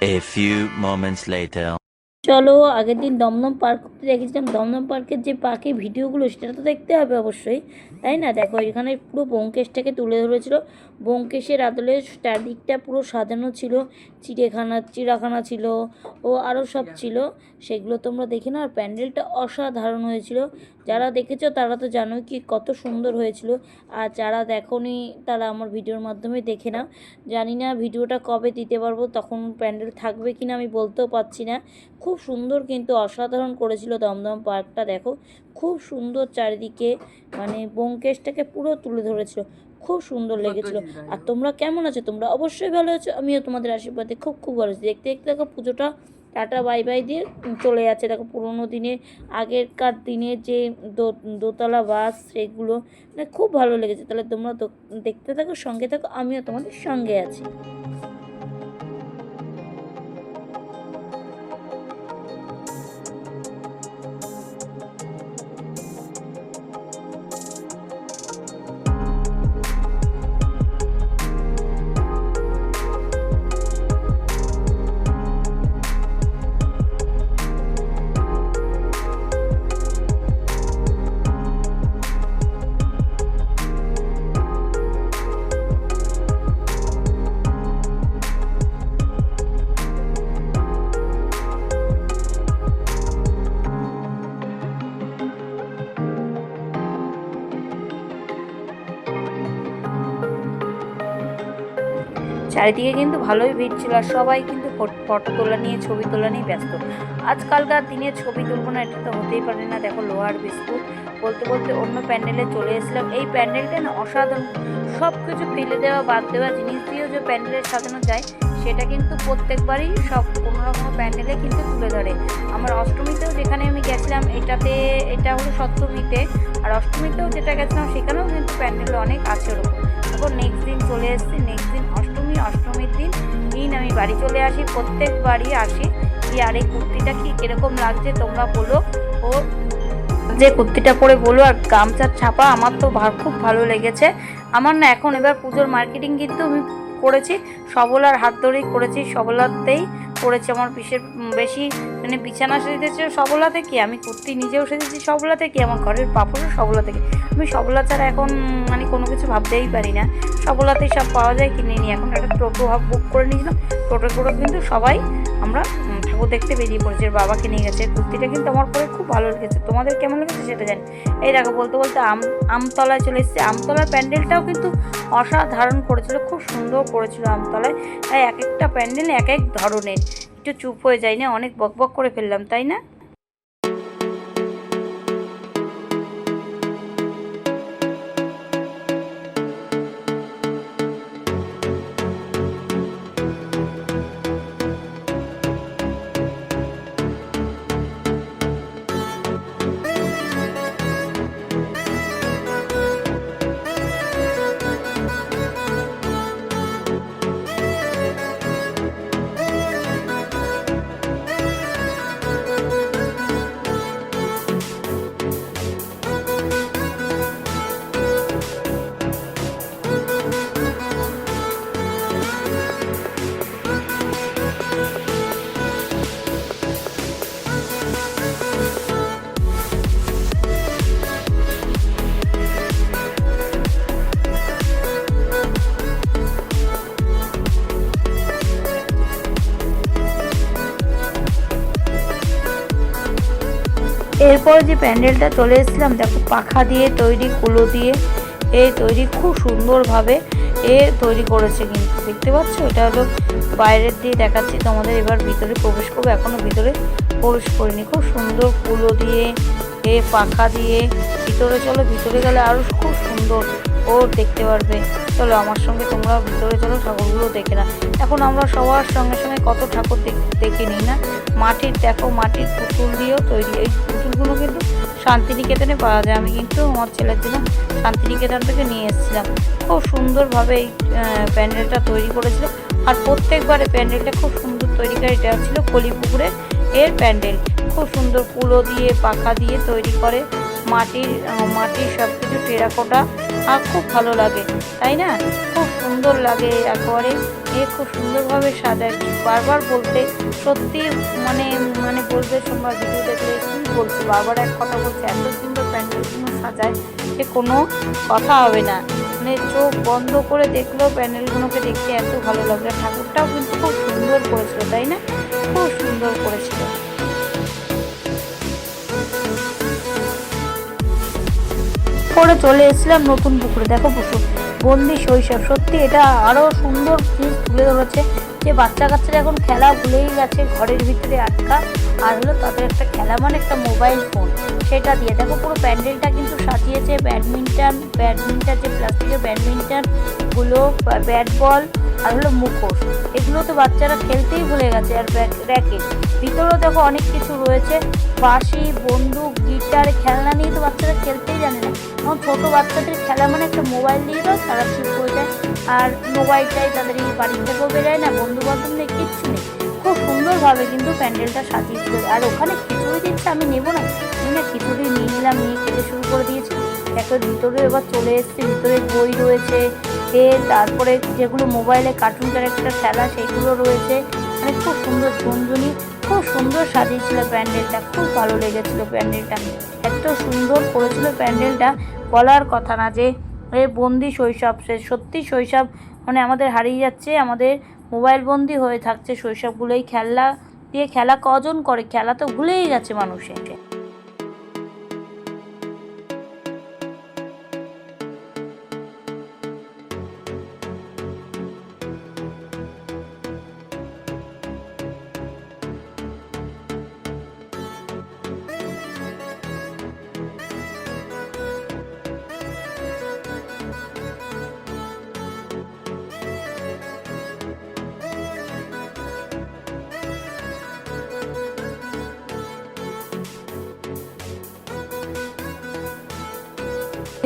A few moments later. চলো, আগের দিন দমদম পার্ক করতে দেখেছিলাম। দমদম পার্কের যে পার্কের ভিডিওগুলো, সেটা তো দেখতে হবে অবশ্যই, তাই না? দেখো, এখানে পুরো ব্যোমকেশটাকে তুলে ধরেছিল। ব্যোমকেশের আদলে চারদিকটা পুরো সাজানো ছিল, চিড়িয়াখানা চিড়াখানা ছিল ও আরও সব ছিল। সেগুলো তোমরা দেখে না আর প্যান্ডেলটা অসাধারণ হয়েছিল। যারা দেখেছ তারা তো জানোই কি কত সুন্দর হয়েছিল। আর যারা দেখোনি তারা আমার ভিডিওর মাধ্যমে দেখে নাও। জানি না ভিডিওটা কবে দিতে পারব, তখন প্যান্ডেল থাকবে কিনা আমি বলতেও পারছি না। খুব সুন্দর কিন্তু অসাধারণ করেছিল দমদম পার্কটা, দেখো। খুব সুন্দর চারিদিকে মানে ব্যোমকেশটাকে পুরো তুলে ধরেছিল। খুব সুন্দর লেগেছিল। আর তোমরা কেমন আছো? তোমরা অবশ্যই ভালো আছো। আমিও তোমাদের আশীর্বাদে খুব খুব ভালো আছি। দেখতে দেখতে দেখো পুজোটা টাটা বাই বাই দিয়ে চলে যাচ্ছে। দেখো পুরোনো দিনে আগেরকার দিনে যে দো- দোতলা বাস সেগুলো মানে খুব ভালো লেগেছে। তাহলে তোমরা দেখতে থাকো সঙ্গে থাকো আমিও তোমাদের সঙ্গে আছি। চারিদিকে কিন্তু ভালোই ভিড় ছিল আর সবাই কিন্তু ফট- তোলা নিয়ে, ছবি তোলা নিয়ে ব্যস্ত। আজকালকার দিনে ছবি তুলবো না, এটা তো হতেই পারে না। দেখো, লোহার বিস্কুট, বলতে বলতে অন্য প্যান্ডেলে চলে এসেছিলাম। এই প্যান্ডেলটা না অসাধারণ। সব কিছু ফেলে দেওয়া, বাদ দেওয়া জিনিস দিয়েও যে প্যান্ডেলের সাজানো যায়, সেটা কিন্তু প্রত্যেকবারই সব কোনো প্যান্ডেলে কিন্তু তুলে ধরে। আমার অষ্টমীতেও যেখানে আমি গেছিলাম, এটাতে, এটা হলো সপ্তমীতে, আর অষ্টমীতেও যেটা গেছিলাম, সেখানেও কিন্তু প্যান্ডেল অনেক আছে ওরকম। তারপর নেক্সট দিন চলে এসেছি নেক্সট দিন অষ্টমীর দিন। দিন আমি বাড়ি চলে আসি, প্রত্যেক বাড়ি আসি। যে আর এই কুর্তিটা কি কীরকম লাগছে তোমরা বলো। ও যে কুর্তিটা পরে বলো আর গামছার ছাপা, আমার তো খুব ভালো লেগেছে। আমার না এখন এবার পুজোর মার্কেটিং কিন্তু আমি করেছি। সবলার হাত ধরেই করেছি, সবলাতেই। করেছি আমার পিসের বেশি মানে বিছানা সেজেছে সবলা থেকে আমি কুর্তি নিজেও সেজেছি সবলা থেকে আমার ঘরের পাপড়ও সবলা থেকে আমি সবলা ছাড়া এখন মানে কোনো কিছু ভাবতেই পারি না। সবলাতেই সব পাওয়া যায়, কিনে নিই। এখন একটা টোটো বুক করে নিয়েছিলাম। টোটো করে কিন্তু সবাই আমরা ঠাকুর দেখতে বেরিয়ে পড়েছে। বাবাকে নিয়ে গেছে। কুর্তিটা কিন্তু আমার পরে খুব ভালো লেগেছে। তোমাদের কেমন লেগেছে সেটা জানি। এই দেখো, বলতে বলতে আম, আমতলায় চলে এসেছে। আমতলার প্যান্ডেলটাও কিন্তু অসাধারণ করেছিল। খুব সুন্দর করেছিল আমতলায়। তাই এক একটা প্যান্ডেল এক এক ধরনের। একটু চুপ হয়ে যায় না, অনেক বক বক করে ফেললাম, তাই না? এরপর যে প্যান্ডেলটা চলে এসেছিলাম, দেখো পাখা দিয়ে তৈরি, কুলো দিয়ে এ তৈরি খুব সুন্দরভাবে এ তৈরি করেছে কিন্তু, দেখতে পাচ্ছ? এটা হলো বাইরের দিয়ে দেখাচ্ছি তোমাদের, এবার ভিতরে প্রবেশ করব, এখনও ভিতরে প্রবেশ করিনি। খুব সুন্দর কুলো দিয়ে এ পাখা দিয়ে ভিতরে চলো, ভিতরে গেলে আরও খুব সুন্দর ও দেখতে পারবে। চলো আমার সঙ্গে তোমরা ভিতরে চলো, ঠাকুরগুলো দেখে না এখন আমরা সবার সঙ্গে সঙ্গে কত ঠাকুর দেখে নিই না? মাটির, দেখো মাটির পুতুল দিয়েও তৈরি, এই পুতুলগুলো কিন্তু শান্তিনিকেতনে পাওয়া যায়। আমি কিন্তু আমার ছেলের জন্য শান্তিনিকেতন থেকে নিয়ে এসেছিলাম। খুব সুন্দরভাবে এই প্যান্ডেলটা তৈরি করেছিল। আর প্রত্যেকবারে প্যান্ডেলটা খুব সুন্দর তৈরি করে এটা ছিল কলিপুকুরের এর প্যান্ডেল। খুব সুন্দর কুলো দিয়ে, পাখা দিয়ে তৈরি করে। মাটির মাটির সব কিছু টেরাকোটা আর খুব ভালো লাগে, তাই না? খুব সুন্দর লাগে একেবারে, এ খুব সুন্দরভাবে সাজায়। বারবার বলতে, সত্যি মানে মানে বলবে সোমবার ভিডিও দেখলে কী বলছে বারবার এক কথা বলছে এত সুন্দর প্যান্ডেলগুলো সাজায় যে কোনো কথা হবে না। মানে চোখ বন্ধ করে দেখলেও প্যান্ডেলগুলোকে দেখতে এত ভালো লাগল। ঠাকুরটাও কিন্তু খুব সুন্দর করেছিল, তাই না? খুব সুন্দর করেছিল। করে চলে এসেছিলাম নতুন পুকুরে। দেখো পুকুর বন্দি শৈশব। সত্যি এটা আরও সুন্দর জিনিস তুলে ধরেছে যে বাচ্চা কাচ্চারা এখন খেলা ভুলেই গেছে, ঘরের ভিতরে আটকা। আর হলো তাদের একটা খেলা মানে একটা মোবাইল ফোন, সেটা দিয়ে। দেখো পুরো প্যান্ডেলটা কিন্তু সাজিয়েছে ব্যাডমিন্টন ব্যাডমিন্টন যে প্লাস্টিকের ব্যাডমিন্টনগুলো ব্যাট বল আর হলো মুখোশ। এগুলো তো বাচ্চারা খেলতেই ভুলে গেছে আর র্যাকেট। ভিতরেও দেখো অনেক কিছু রয়েছে। বাঁশি, বন্দুক, গিটার, খেলনা নিয়ে তো বাচ্চারা খেলতেই জানে না। এখন ছোটো বাচ্চাদের খেলা মানে একটা মোবাইল দিয়ে দাও তারা ঠিক হয়ে যায়। আর মোবাইলটাই তাদের এই বাড়ি থেকেও বেরোয় না বন্ধু বান্ধব নেই কিচ্ছু নেই। খুব সুন্দরভাবে কিন্তু প্যান্ডেলটা সাজিয়েছিল। আর ওখানে খিচুড়ি দিচ্ছে আমি নেব না। আমি না খিচুড়ি নিয়ে নিলাম, নিয়ে খেতে শুরু করে দিয়েছি। দেখো ভিতরে এবার চলে এসছে, ভিতরে বই রয়েছে, এ, তারপরে যেগুলো মোবাইলে কার্টুন ক্যারেক্টার খেলা, সেগুলো রয়েছে। মানে খুব সুন্দর ঝুনঝুনি। খুব সুন্দর সাজিয়েছিল প্যান্ডেলটা, খুব ভালো লেগেছিল প্যান্ডেলটা। এত সুন্দর করেছিল প্যান্ডেলটা, বলার কথা না যে, এ বন্দি শৈশব, সে সত্যি শৈশব মানে আমাদের হারিয়ে যাচ্ছে, আমাদের মোবাইল বন্দি হয়ে থাকছে শৈশবগুলোই। খেলা দিয়ে খেলা কজন করে? খেলা তো ভুলেই গেছে মানুষের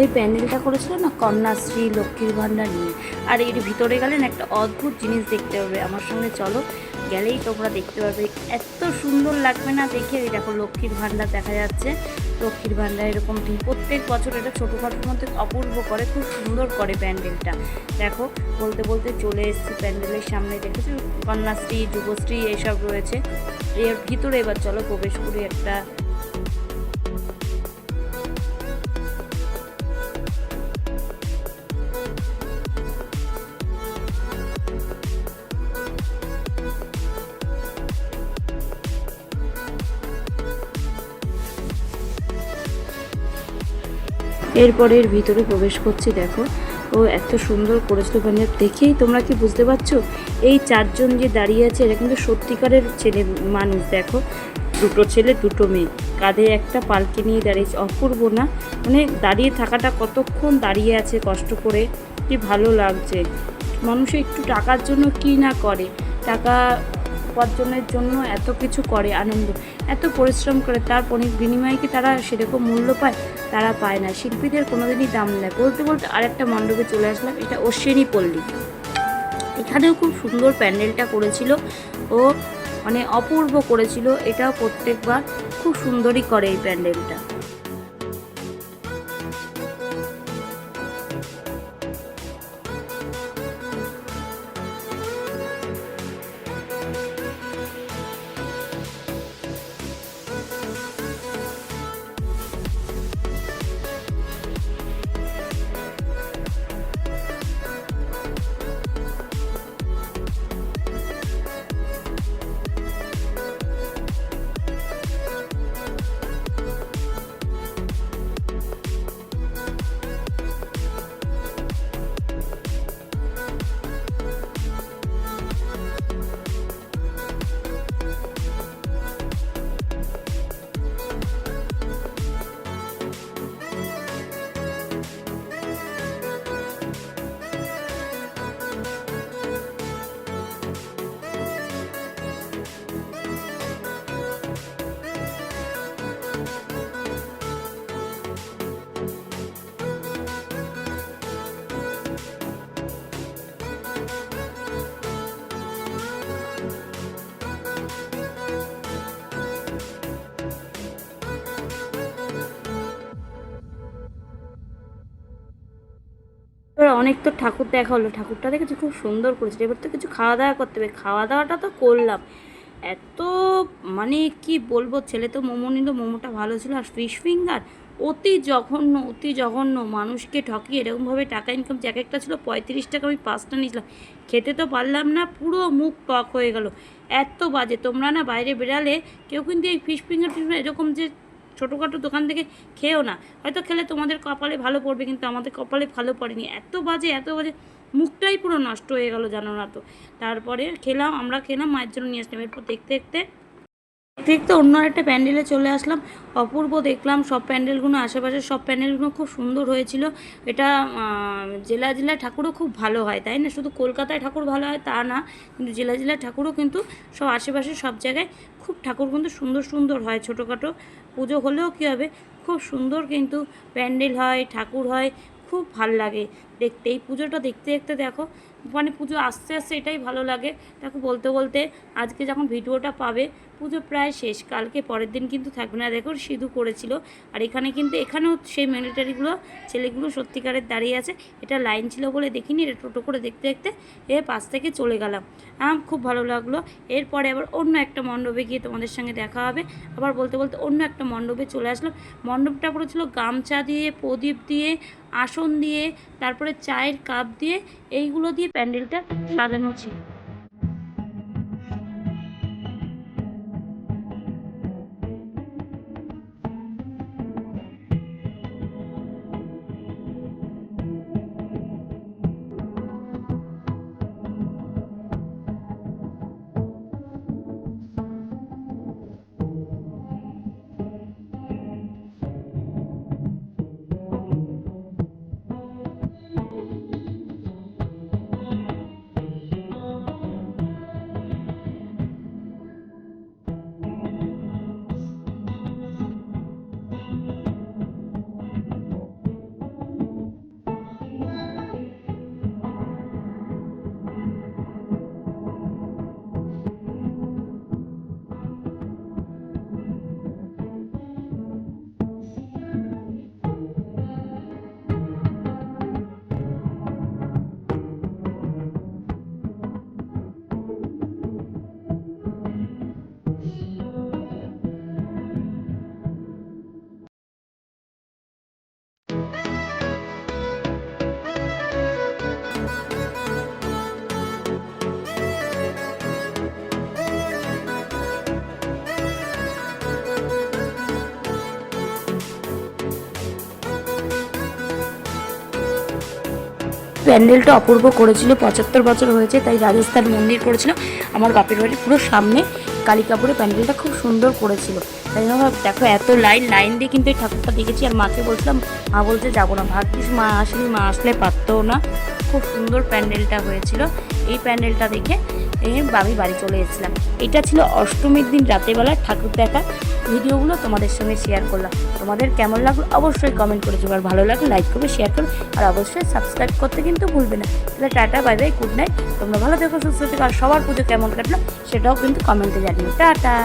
এই প্যান্ডেলটা করেছিল না কন্যাশ্রী লক্ষ্মীর ভাণ্ডার নিয়ে। আর এর ভিতরে গেলেন একটা অদ্ভুত জিনিস দেখতে পাবে আমার সঙ্গে চলো, গেলেই তোমরা দেখতে পারবে এত সুন্দর লাগবে না দেখে? দেখো, লক্ষ্মীর ভাণ্ডার দেখা যাচ্ছে। লক্ষ্মীর ভাণ্ডার এরকম প্রত্যেক বছর এটা ছোটোখাটোর মধ্যে অপূর্ব করে, খুব সুন্দর করে প্যান্ডেলটা। দেখো, বলতে বলতে চলে এসেছি প্যান্ডেলের সামনে। দেখেছি? কন্যাশ্রী যুবশ্রী, এসব রয়েছে। এর ভিতরে এবার চলো, প্রবেশ করি একটা এরপরে এর ভিতরে প্রবেশ করছি, দেখো। ও এত সুন্দর করেছিল মানে দেখেই তোমরা কি বুঝতে পারছ? এই চারজন যে দাঁড়িয়ে আছে, এরা কিন্তু সত্যিকারের ছেলে মানুষ, দেখো। দুটো ছেলে, দুটো মেয়ে। কাঁধে একটা পালকি নিয়ে দাঁড়িয়েছে। অপূর্ব না? মানে দাঁড়িয়ে থাকাটা কতক্ষণ দাঁড়িয়ে আছে কষ্ট করে? কি ভালো লাগছে। মানুষ একটু টাকার জন্য কি না করে? টাকা উপার্জনের জন্য এত কিছু করে, আনন্দ। এত পরিশ্রম করে তার বিনিময়ে কি তারা সেরকম মূল্য পায়? তারা পায় না। শিল্পীদের কোনোদিনই দাম নেয় বলতে বলতে আরেকটা মণ্ডপে চলে আসলাম, এটা অশ্বিনী পল্লী। এখানেও খুব সুন্দর প্যান্ডেলটা করেছিল। ও মানে অপূর্ব করেছিল। এটাও প্রত্যেকবার খুব সুন্দরই করে এই প্যান্ডেলটা। অনেক তো ঠাকুর দেখা হলো। ঠাকুরটা দেখেছি খুব সুন্দর করেছিল এবার তো কিছু খাওয়া দাওয়া করতে হবে। খাওয়া দাওয়াটা তো করলাম। এত মানে কি বলব, ছেলে তো মোমো নিল মোমোটা ভালো ছিল। আর ফিশ ফিঙ্গার অতি জঘন্য অতি জঘন্য। মানুষকে ঠকিয়ে এরকমভাবে টাকা ইনকাম যে এক একটা ছিল, পঁয়ত্রিশ টাকা আমি পাঁচটা নিয়েছিলাম। খেতে তো পারলাম না, পুরো মুখ টক হয়ে গেল। এত বাজে। তোমরা না বাইরে বেরালে কেউ কিন্তু এই ফিশ ফিঙ্গার এরকম যে ছোটোখাটো দোকান থেকে খেয়েও না। হয়তো খেলে তোমাদের কপালে ভালো পড়বে, কিন্তু আমাদের কপালে ভালো পড়েনি। এত বাজে এত বাজে। মুখটাই পুরো নষ্ট হয়ে গেল, জানো না তো। তারপরে খেলাম, আমরা খেলাম, মায়ের জন্য নিয়ে আসলাম। এরপর দেখতে দেখতে দেখতে দেখতে অন্য একটা প্যান্ডেলে চলে আসলাম। অপূর্ব দেখলাম, সব প্যান্ডেলগুলো আশেপাশে সব প্যান্ডেলগুলো খুব সুন্দর হয়েছিল। এটা জেলা জেলায় ঠাকুরও খুব ভালো হয়, তাই না? শুধু কলকাতায় ঠাকুর ভালো হয় তা না, কিন্তু জেলা জেলায় ঠাকুরও কিন্তু সব আশেপাশে সব জায়গায় খুব ঠাকুর কিন্তু সুন্দর সুন্দর হয়, ছোটোখাটো। পুজো হলেও কী হবে? খুব সুন্দর কিন্তু প্যান্ডেল হয়, ঠাকুর হয়, খুব ভালো লাগে। দেখতে, এই পুজোটা দেখতে দেখতে দেখো মানে পুজো আসতে আসতে এটাই ভালো লাগে। দেখো বলতে বলতে আজকে যখন ভিডিওটা পাবে, পুজো প্রায় শেষ, কালকে পরের দিন কিন্তু থাকবে না। দেখো সিধু করেছিল। আর এখানে কিন্তু, এখানেও সেই মিলিটারিগুলো ছেলেগুলো সত্যিকারের দাঁড়িয়ে আছে। এটা লাইন ছিল বলে দেখিনি, এটা টোটো করে দেখতে দেখতে এ পাশ থেকে চলে গেলাম। আম, খুব ভালো লাগল। এরপরে আবার অন্য একটা মণ্ডপে গিয়ে তোমাদের সঙ্গে দেখা হবে। আবার বলতে বলতে অন্য একটা মণ্ডপে চলে আসলাম। মণ্ডপটা পুরো ছিল গামছা দিয়ে, প্রদীপ দিয়ে, আসন দিয়ে, তারপরে চায়ের কাপ দিয়ে এইগুলো দিয়ে প্যান্ডেলটা সাজানো ছিল। প্যান্ডেলটা অপূর্ব করেছিল, পঁচাত্তর বছর হয়েছে, তাই রাজস্থান মন্দির করেছিল। আমার বাপের বাড়ির পুরো সামনে কালিকাপুরে প্যান্ডেলটা খুব সুন্দর করেছিল। তাই জন্য দেখো এত লাইন লাইন দিয়ে কিন্তু এই ঠাকুরটা দেখেছি। আর মাকে বলছিলাম, মা বলছে যাব না। ভাগ্যিস মা আসেনি, মা আসলে পারতো না। খুব সুন্দর প্যান্ডেলটা হয়েছিল। এই প্যান্ডেলটা দেখে আমি বাড়ি চলে এসেছিলাম। এটা ছিল অষ্টমীর দিন রাতেরবেলা ঠাকুর দেখা। ভিডিওগুলো তোমাদের সঙ্গে শেয়ার করলাম। তোমাদের কেমন লাগল অবশ্যই কমেন্ট করে আর ভালো লাগল লাইক করবে শেয়ার করবে। আর অবশ্যই সাবস্ক্রাইব করতে কিন্তু ভুলবে না। তাহলে tata bye bye good night তোমরা ভালো থেকো, সুস্থ থেকো। আর সবার পুজো কেমন কাটলো সেটাও কিন্তু কমেন্টে জানিও। টাটা!